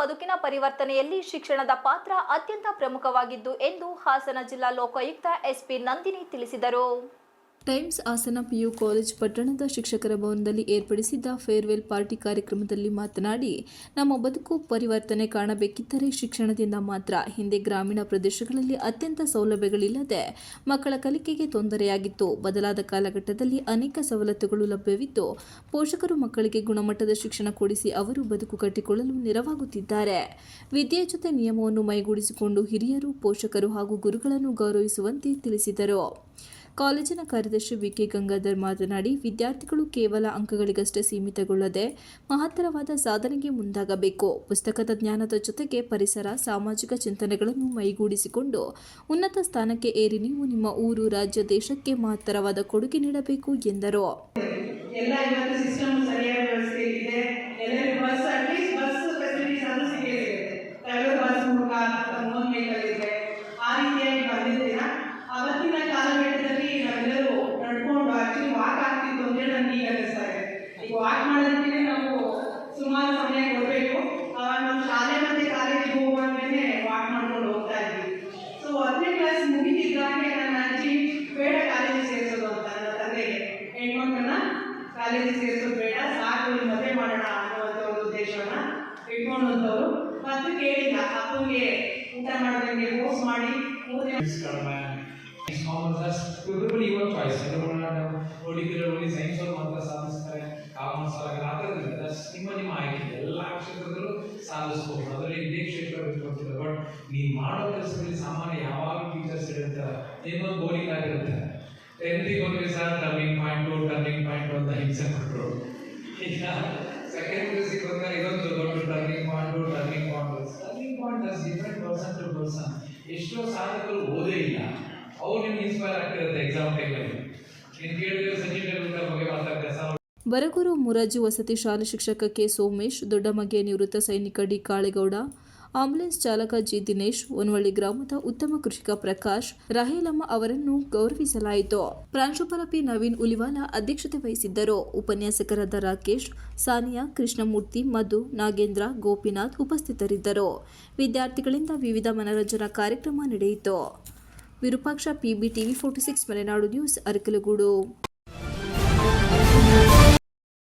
ಬದುಕಿನ ಪರಿವರ್ತನೆಯಲ್ಲಿ ಶಿಕ್ಷಣದ ಪಾತ್ರ ಅತ್ಯಂತ ಪ್ರಮುಖವಾಗಿದ್ದು ಎಂದು ಹಾಸನ ಜಿಲ್ಲಾ ಲೋಕಾಯುಕ್ತ ಎಸ್ಪಿ ನಂದಿನಿ ತಿಳಿಸಿದರು. ಟೈಮ್ಸ್ ಹಾಸನ ಪಿಯು ಕಾಲೇಜ್ ಪಟ್ಟಣದ ಶಿಕ್ಷಕರ ಭವನದಲ್ಲಿ ಏರ್ಪಡಿಸಿದ್ದ ಫೇರ್ವೆಲ್ ಪಾರ್ಟಿ ಕಾರ್ಯಕ್ರಮದಲ್ಲಿ ಮಾತನಾಡಿ, ನಮ್ಮ ಬದುಕು ಪರಿವರ್ತನೆ ಕಾಣಬೇಕಿದ್ದರೆ ಶಿಕ್ಷಣದಿಂದ ಮಾತ್ರ. ಹಿಂದೆ ಗ್ರಾಮೀಣ ಪ್ರದೇಶಗಳಲ್ಲಿ ಅತ್ಯಂತ ಸೌಲಭ್ಯಗಳಿಲ್ಲದೆ ಮಕ್ಕಳ ಕಲಿಕೆಗೆ ತೊಂದರೆಯಾಗಿತ್ತು. ಬದಲಾದ ಕಾಲಘಟ್ಟದಲ್ಲಿ ಅನೇಕ ಸವಲತ್ತುಗಳು ಲಭ್ಯವಿದ್ದು, ಪೋಷಕರು ಮಕ್ಕಳಿಗೆ ಗುಣಮಟ್ಟದ ಶಿಕ್ಷಣ ಕೊಡಿಸಿ ಅವರು ಬದುಕು ಕಟ್ಟಿಕೊಳ್ಳಲು ನೆರವಾಗುತ್ತಿದ್ದಾರೆ. ವಿದ್ಯೆ ಜೊತೆ ನಿಯಮವನ್ನು ಮೈಗೂಡಿಸಿಕೊಂಡು ಹಿರಿಯರು, ಪೋಷಕರು ಹಾಗೂ ಗುರುಗಳನ್ನು ಗೌರವಿಸುವಂತೆ ತಿಳಿಸಿದರು. ಕಾಲೇಜಿನ ಕಾರ್ಯದರ್ಶಿ ವಿಕೆ ಗಂಗಾಧರ್ ಮಾತನಾಡಿ, ವಿದ್ಯಾರ್ಥಿಗಳು ಕೇವಲ ಅಂಕಗಳಿಗಷ್ಟೇ ಸೀಮಿತಗೊಳ್ಳದೆ ಮಹತ್ತರವಾದ ಸಾಧನೆಗೆ ಮುಂದಾಗಬೇಕು. ಪುಸ್ತಕದ ಜ್ಞಾನದ ಜೊತೆಗೆ ಪರಿಸರ, ಸಾಮಾಜಿಕ ಚಿಂತನೆಗಳನ್ನು ಮೈಗೂಡಿಸಿಕೊಂಡು ಉನ್ನತ ಸ್ಥಾನಕ್ಕೆ ಏರಿ ನೀವು ನಿಮ್ಮ ಊರು, ರಾಜ್ಯ, ದೇಶಕ್ಕೆ ಮಹತ್ತರವಾದ ಕೊಡುಗೆ ನೀಡಬೇಕು ಎಂದರು. ನಾವು ಸುಮಾರು ಸಮಯ ಕೊಡಬೇಕು ಅವಾಗ ನಾವು ಶಾಲೆ ಮತ್ತೆ ಕಾಲೇಜಿಗೆ ಹೋಗುವಾಗಲೇ ವಾಕ್ ಮಾಡ್ಕೊಂಡು ಹೋಗ್ತಾ ಇದ್ವಿ. ಸೊ ಹತ್ತನೇ ಕ್ಲಾಸ್ ಮುಗಿದಿದ್ದಾಗೆ ನನ್ನ ಅಜ್ಜಿ ಬೇಡ ಕಾಲೇಜಿಗೆ ಸೇರಿಸೋದು ಅಂತ ನನ್ನ ತಂದೆಗೆ ಹೆಣ್ಮಕ್ಳನ್ನ ಕಾಲೇಜಿಗೆ ಸೇರಿಸೋದು ಬೇಡ, ಸಾಕು ಮದುವೆ ಮಾಡೋಣ ಅನ್ನುವಂಥ ಒಂದು ಉದ್ದೇಶವನ್ನ ಇಟ್ಕೊಂಡಂಥವ್ರು ಮತ್ತು ಕೇಳಿಲ್ಲ ಅಪ್ಪನಿಗೆ ಊಟ ಮಾಡ್ದಂಗೆ ಫೋರ್ಸ್ ಮಾಡಿ ಮೂರು ದಿನ It's ಕಡಿಮೆ ಕಾಮರ್ಸ್ ಎವ್ರಿಬಡಿ ಯುವರ್ ಚಾಯ್ಸ್ ಓಡಿದ್ರೆ ಓಡಿ ಸೈನ್ಸ್ ಸಾಧಿಸ್ಬೋದು. ಅದರಲ್ಲಿ ಇದೇ ಕ್ಷೇತ್ರ ಗೊತ್ತಿಲ್ಲ ಬಟ್ ನೀವು ಮಾಡೋ ಕೆಲಸದಲ್ಲಿ ಸಾಮಾನ್ಯ ಯಾವಾಗ ಟೀಚರ್ಸ್ ಹೇಳ್ತಾರೆ ಏನೋ ಬೋರಿಂಗ್ ಆಗಿರುತ್ತೆ. ಟೆಂತಿಗೆ ಹೋಗಿ sir turning point turning point ಅಂತ ಹಿಂಸೆ ಕೊಟ್ಟರು ಈಗ ಸೆಕೆಂಡ್ ಪ್ಲೇಸಿಗೆ ಬಂದಾಗ ಇದೊಂದು ದೊಡ್ಡ ಟರ್ನಿಂಗ್ ಪಾಯಿಂಟು ಬರಗೂರು ಮುರಾಜು ವಸತಿ ಶಾಲೆ ಶಿಕ್ಷಕ ಕೆ ಸೋಮೇಶ್ ದೊಡ್ಡಮಗೆ ನಿವೃತ್ತ ಸೈನಿಕ ಡಿ ಕಾಳೇಗೌಡ ಆಂಬ್ಯುಲೆನ್ಸ್ ಚಾಲಕ ಜಿ ದಿನೇಶ್ ಒನವಳ್ಳಿ ಗ್ರಾಮದ ಉತ್ತಮ ಕೃಷಿಕ ಪ್ರಕಾಶ್, ರಹೇಲಮ್ಮ ಅವರನ್ನು ಗೌರವಿಸಲಾಯಿತು. ಪ್ರಾಂಶುಪಾಲ ಪಿ ನವೀನ್ ಉಲಿವಾಲ ಅಧ್ಯಕ್ಷತೆ ವಹಿಸಿದ್ದರು. ಉಪನ್ಯಾಸಕರಾದ ರಾಕೇಶ್, ಸಾನಿಯಾ, ಕೃಷ್ಣಮೂರ್ತಿ, ಮಧು, ನಾಗೇಂದ್ರ, ಗೋಪಿನಾಥ್ ಉಪಸ್ಥಿತರಿದ್ದರು. ವಿದ್ಯಾರ್ಥಿಗಳಿಂದ ವಿವಿಧ ಮನರಂಜನಾ ಕಾರ್ಯಕ್ರಮ ನಡೆಯಿತು. Virupaksha PB TV forty six, Malenadu news, Arakalagudu.